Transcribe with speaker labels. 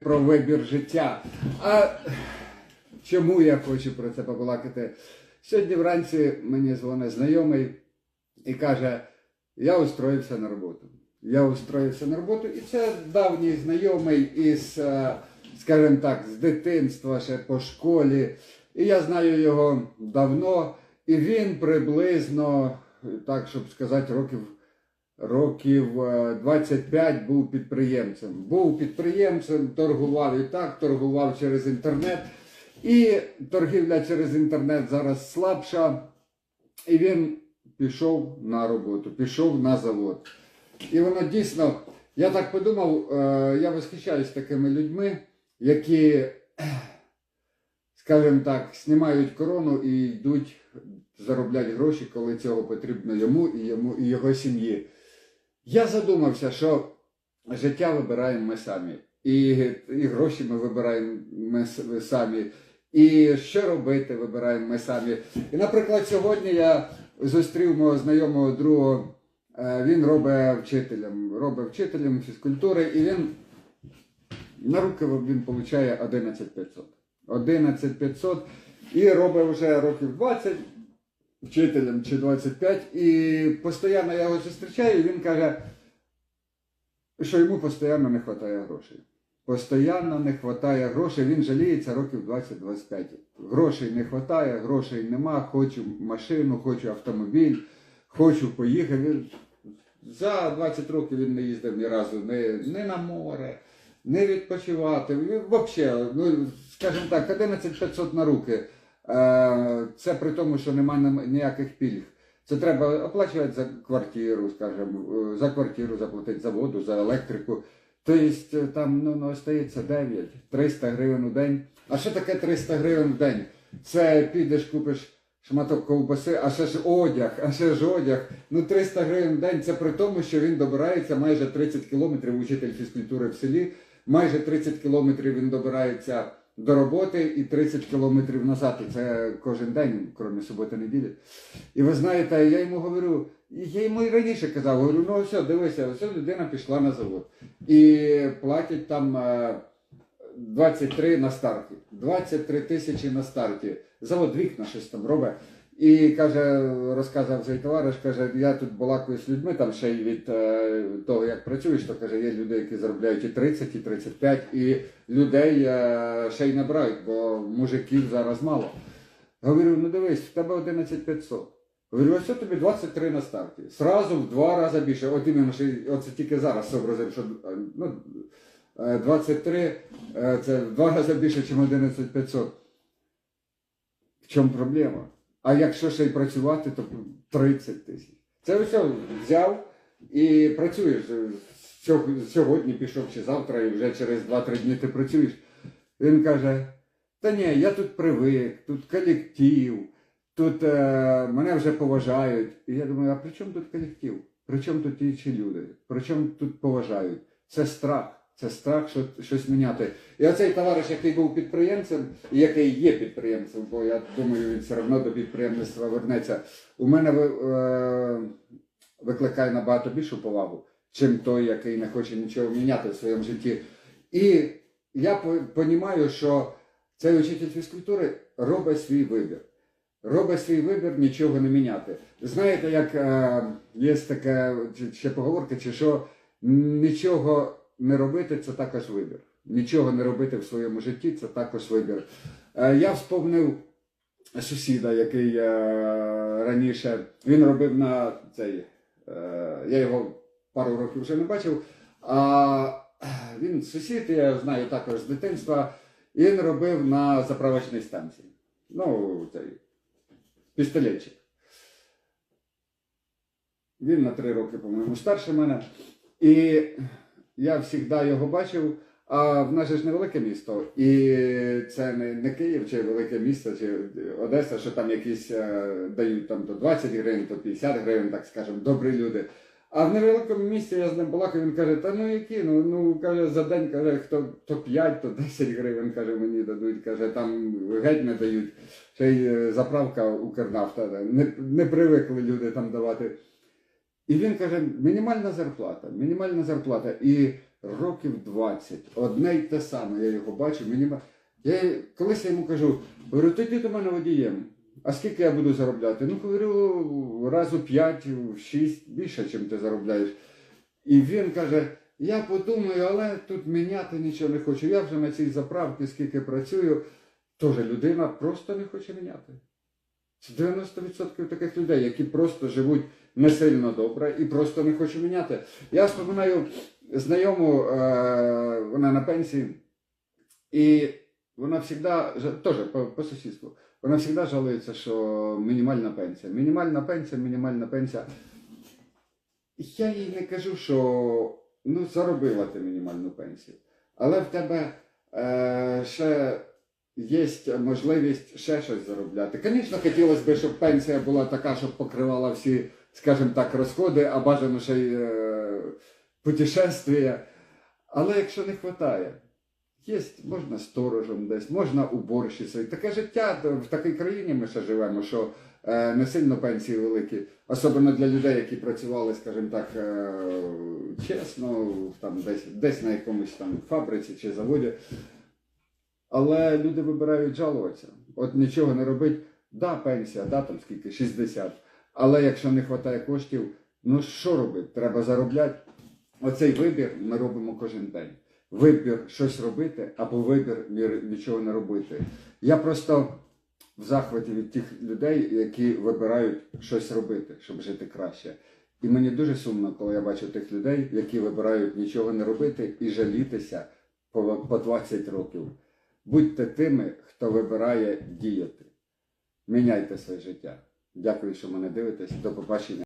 Speaker 1: про вибір життя. А чому я хочу про це побалакати? Сьогодні вранці мені дзвонить знайомий і каже: я устроївся на роботу. Я устроївся на роботу, і це давній знайомий із, е, скажімо так, з дитинства ще по школі. І я знаю його давно, і він приблизно, так щоб сказати, років років е, 25 був підприємцем. Був підприємцем, торгував і так, торгував через інтернет. І торгівля через інтернет зараз слабша. І він пішов на роботу, пішов на завод. І воно дійсно, я так подумав, е, я восхищаюсь такими людьми, які, скажімо так, знімають корону і йдуть заробляти гроші, коли цього потрібно йому і йому і його сім'ї. Я задумався, що життя вибираємо ми самі, і, і гроші ми вибираємо ми самі, і що робити вибираємо ми самі. І, наприклад, сьогодні я зустрів мого знайомого другого, е, він робить вчителем, робить вчителем фізкультури, і він на руки він отримує 11500. 11500 і робить вже років 20 вчителем чи 25, і постійно я його зустрічаю, і він каже, що йому постійно не вистачає грошей. Постійно не вистачає грошей, він жаліється років 20-25. Грошей не вистачає, грошей нема, хочу машину, хочу автомобіль, хочу поїхати. За 20 років він не їздив ні разу ні, ні на море, не відпочивати. Взагалі, ну, скажімо так, 11500 на руки. Е, Це при тому, що немає ніяких пільг. Це треба оплачувати за квартиру, скажімо, е, за квартиру заплатити, за воду, за електрику. Тобто е, там ну, ну, остається 9, 300 гривень у день. А що таке 300 гривень в день? Це підеш, купиш шматок ковбаси, а ще ж одяг, а ще ж одяг. Ну 300 гривень в день це при тому, що він добирається майже 30 кілометрів, учитель фізкультури в селі, майже 30 кілометрів він добирається до роботи і 30 кілометрів назад. І це кожен день, крім суботи неділі. І ви знаєте, я йому говорю, я йому і раніше казав, говорю, ну все, дивися, ось людина пішла на завод. І платять там е, 23 на старті. 23 тисячі на старті. Завод вікна щось там робить. І каже, розказав цей товариш, каже, я тут балакаю з людьми, там ще й від е, того, як працюєш, то каже, є люди, які заробляють і 30, і 35, і людей е, ще й набирають, бо мужиків зараз мало. Говорю, ну дивись, в тебе 11500. Говорю, ось тобі 23 на старті. Сразу в два рази більше. От іменно, оце тільки зараз зобразив, що е, ну, е, 23 е, це в два рази більше, ніж 11500. В чому проблема? А якщо ще й працювати, то 30 тисяч. Це все взяв і працюєш. Сьогодні пішов чи завтра, і вже через 2-3 дні ти працюєш. Він каже: та ні, я тут привик, тут колектив, тут е, мене вже поважають. І я думаю, а при чому тут колектив? При чому тут інші люди? При чому тут поважають? Це страх. Це страх що, щось міняти. І оцей товариш, який був підприємцем, і який є підприємцем, бо я думаю, він все одно до підприємництва вернеться, у мене е, викликає набагато більшу повагу, чим той, який не хоче нічого міняти в своєму житті. І я розумію, що цей учитель фізкультури робить свій вибір. Робить свій вибір нічого не міняти. Знаєте, як е, є така ще поговорка, чи що нічого не робити це також вибір. Нічого не робити в своєму житті це також вибір. Е, я вспомнив сусіда, який е, раніше він робив на цей. Е, я його пару років вже не бачив. А він сусід, я знаю також з дитинства. Він робив на заправочній станції. Ну, цей пістолетчик. Він на три роки, по-моєму, старше мене. І я завжди його бачив. А в нас же ж невелике місто, і це не, не Київ чи велике місто, чи Одеса, що там якісь е, дають там то 20 гривень, то 50 гривень, так скажемо, добрі люди. А в невеликому місті я з ним балакав, він каже, та ну які, ну, ну каже, за день каже, хто то 5, то 10 гривень, каже, мені дадуть, каже, там геть не дають. Ще й е, заправка Укрнафта, не, не привикли люди там давати. І він каже, мінімальна зарплата, мінімальна зарплата. І років 20. Одне й те саме, я його бачу. Мені... ма- Я колись я йому кажу, говорю, ти йди до мене водієм. А скільки я буду заробляти? Ну, говорю, разу 5, 6, більше, ніж ти заробляєш. І він каже: я подумаю, але тут міняти нічого не хочу. Я вже на цій заправці, скільки працюю, теж людина просто не хоче міняти. Це 90% таких людей, які просто живуть не сильно добре і просто не хочуть міняти. Я вспоминаю знайому, е, вона на пенсії, і вона завжди, теж по сусідству, вона завжди жалується, що мінімальна пенсія. Мінімальна пенсія, мінімальна пенсія. Я їй не кажу, що ну, заробила ти мінімальну пенсію. Але в тебе е, ще є можливість ще щось заробляти. Звісно, хотілося б, щоб пенсія була така, щоб покривала всі, скажімо так, розходи, а бажано ще й е, путешествия. Але якщо не вистачає, є, можна сторожем десь, можна уборщицею. Таке життя в такій країні ми ще живемо, що е, не сильно пенсії великі, особливо для людей, які працювали, скажімо так, е, чесно, там десь, десь на якомусь там фабриці чи заводі. Але люди вибирають жалуватися. От нічого не робить, да, пенсія, да, там скільки, 60. Але якщо не вистачає коштів, ну що робити? Треба заробляти. Оцей вибір ми робимо кожен день. Вибір щось робити або вибір нічого не робити. Я просто в захваті від тих людей, які вибирають щось робити, щоб жити краще. І мені дуже сумно, коли я бачу тих людей, які вибирають нічого не робити і жалітися по, по 20 років. Будьте тими, хто вибирає діяти. Міняйте своє життя. Дякую, що мене дивитесь. До побачення.